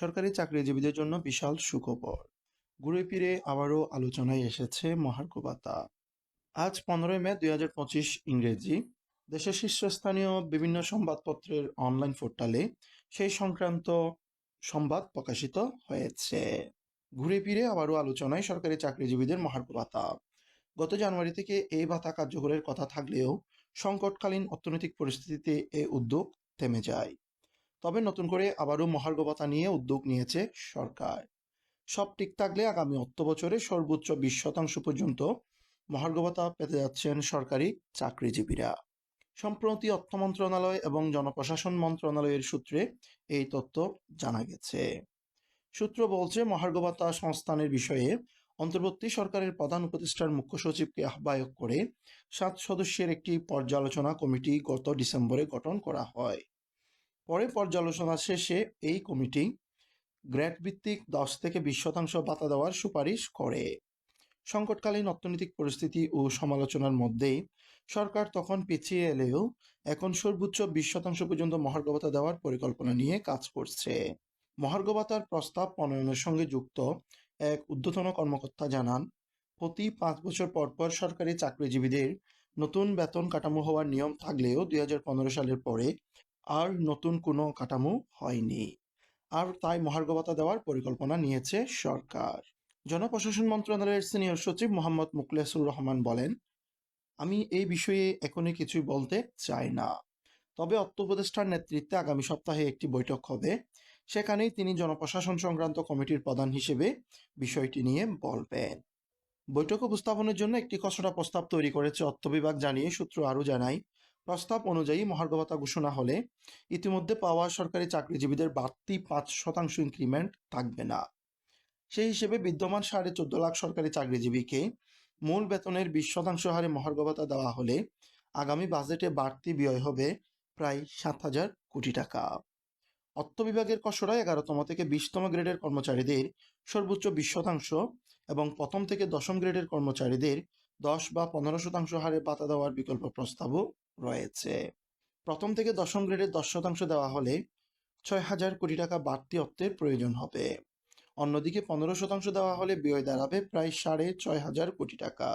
সরকারি চাকরিজীবীদের জন্য বিশাল সুখবর। ঘুরে ফিরে আবারও আলোচনায় এসেছে মহার্ঘ ভাতা আজ পনেরোই মে দুই হাজার পঁচিশ ইংরেজি। দেশের শীর্ষস্থানীয় বিভিন্ন সংবাদপত্রের অনলাইন পোর্টালে সেই সংক্রান্ত সংবাদ প্রকাশিত হয়েছে। ঘুরে ফিরে আবারও আলোচনায় সরকারি চাকরিজীবীদের মহার্ঘ ভাতা গত জানুয়ারি থেকে এই ভাতা কার্যকরের কথা থাকলেও সংকটকালীন অর্থনৈতিক পরিস্থিতিতে এ উদ্যোগ থেমে যায়। তবে নতুন করে আবারও মহার্ঘ ভাতা নিয়ে উদ্যোগ নিয়েছে সরকার। সব ঠিক থাকলে আগামী অর্থ বছরে সর্বোচ্চ বিশ শতাংশ পর্যন্ত মহার্ঘ ভাতা পেতে যাচ্ছেন সরকারি চাকরিজীবীরা। সম্প্রতি অর্থ মন্ত্রণালয় এবং জনপ্রশাসন মন্ত্রণালয়ের সূত্রে এই তথ্য জানা গেছে। সূত্র বলছে মহার্ঘ ভাতা সংস্থানের বিষয়ে অন্তর্বর্তী সরকারের প্রধান উপদেষ্টার মুখ্য সচিবকে আহ্বায়ক করে সাত সদস্যের একটি পর্যালোচনা কমিটি গত ডিসেম্বরে গঠন করা হয়। পরে পর্যালোচনা শেষে এই কমিটি গ্র্যাট ভিত্তিক দশ থেকে বিশ শতাংশ ভাতা দেওয়ার সুপারিশ করে। সংকটকালীন অর্থনৈতিক পরিস্থিতি ও সমালোচনার মধ্যেই সরকার তখন পিছিয়ে এলেও এখন সর্বোচ্চ বিশ শতাংশ পর্যন্ত মহার্ঘ ভাতা দেওয়ার পরিকল্পনা নিয়ে কাজ করছে। মহার্ঘ ভাতার প্রস্তাব প্রণয়নের সঙ্গে যুক্ত এক ঊর্ধ্বতন কর্মকর্তা জানান, প্রতি পাঁচ বছর পর পর সরকারি চাকরিজীবীদের নতুন বেতন কাঠামো হওয়ার নিয়ম থাকলেও দুই হাজার পনেরো সালের পরে আর নতুন কোনো কাঠামো হয়নি। আর তাই মহার্ঘ ভাতা দেওয়ার পরিকল্পনা নিয়েছে সরকার। জনপ্রশাসন মন্ত্রণালয়ের সিনিয়র সচিব মোহাম্মদ মুকলেসুর রহমান বলেন, আমি এই বিষয়ে এখনই কিছুই বলতে চাই না। তবে অর্থ উপদেষ্টার নেতৃত্বে আগামী সপ্তাহে একটি বৈঠক হবে। সেখানেই তিনি জনপ্রশাসন সংক্রান্ত কমিটির প্রধান হিসেবে বিষয়টি নিয়ে বলবেন। বৈঠক উপস্থাপনের জন্য একটি খসড়া প্রস্তাব তৈরি করেছে অর্থ বিভাগ জানিয়ে সূত্র আরও জানায় প্রস্তাব অনুযায়ী মহার্ঘ ভাতা ঘোষণা হলে ইতিমধ্যে পাওয়া সরকারি চাকরিজীবীদের বাড়তি পাঁচ শতাংশ ইনক্রিমেন্ট থাকবে না। সেই হিসেবে বিদ্যমান সাড়ে চোদ্দ লাখ সরকারি চাকরিজীবীকে মূল বেতনের বিশ শতাংশ হারে মহার্ঘ ভাতা দেওয়া হলে আগামী বাজেটে বাড়তি ব্যয় হবে প্রায় সাত হাজার কোটি টাকা। অর্থ বিভাগের খসড়ায় এগারোতম থেকে বিশতম গ্রেডের কর্মচারীদের সর্বোচ্চ বিশ শতাংশ এবং প্রথম থেকে দশম গ্রেডের কর্মচারীদের দশ বা পনেরো শতাংশ হারে পাতা দেওয়ার বিকল্প প্রস্তাবও রয়েছে। প্রথম থেকে দশম গ্রেডের দশ শতাংশ দেওয়া হলে ছয় হাজার কোটি টাকা বাড়তি অর্থের প্রয়োজন হবে। অন্যদিকে পনেরো শতাংশ দেওয়া হলে ব্যয় দাঁড়াবে প্রায় সাড়ে ছয় হাজার কোটি টাকা।